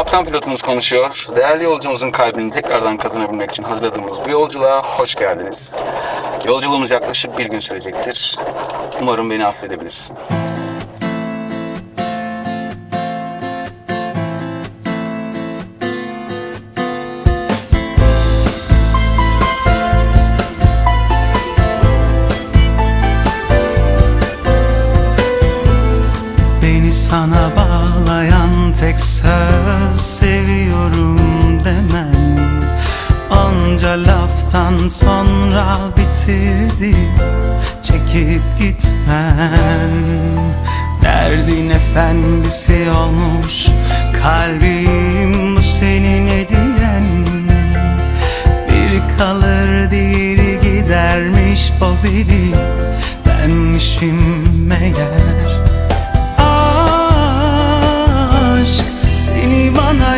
Kaptan pilotumuz konuşuyor. Değerli yolcumuzun kalbini tekrardan kazanabilmek için hazırladığımız bu yolculuğa hoş geldiniz. Yolculuğumuz yaklaşık bir gün sürecektir. Umarım beni affedebilirsin. Beni sana tek söz seviyorum demen. Onca laftan sonra bitirdi çekip gitmen. Derdin efendisi olmuş kalbim bu senin hediyen. Bir kalır diğeri gidermiş o biri benmişim meğer seni bana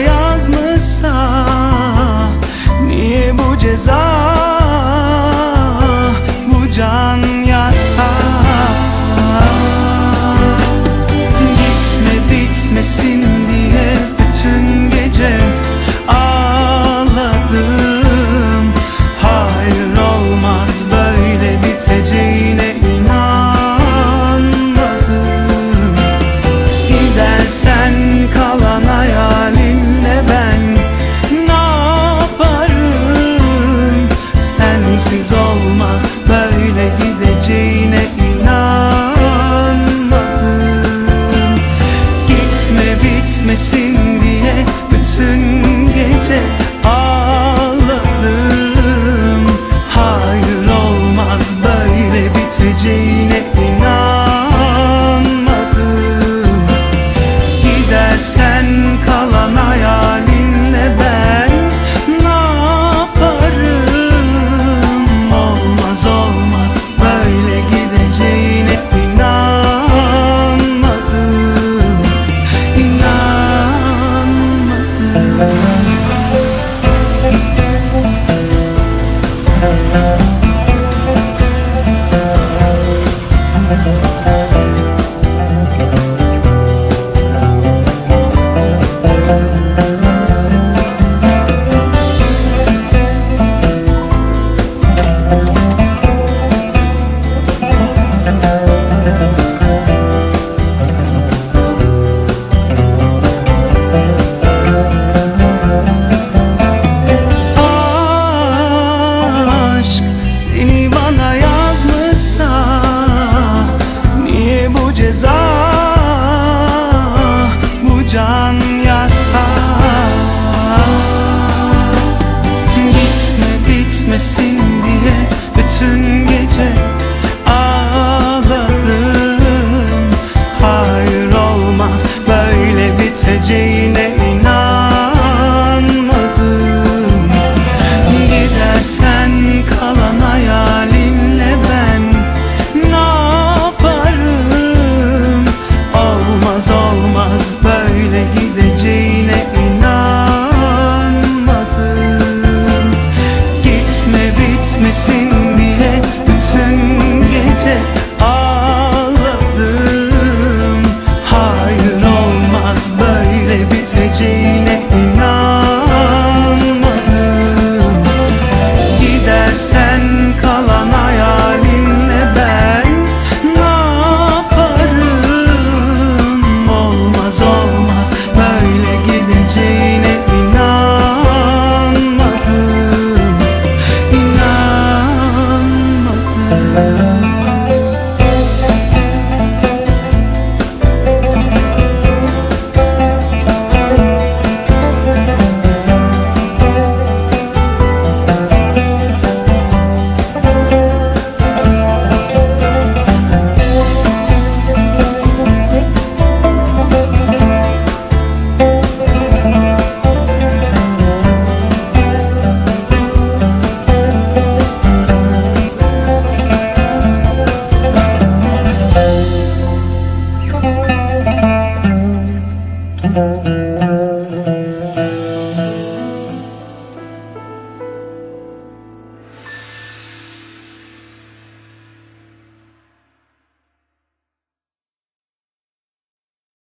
Bitmesin diye bütün gece ağladım. Hayır olmaz böyle biteceğine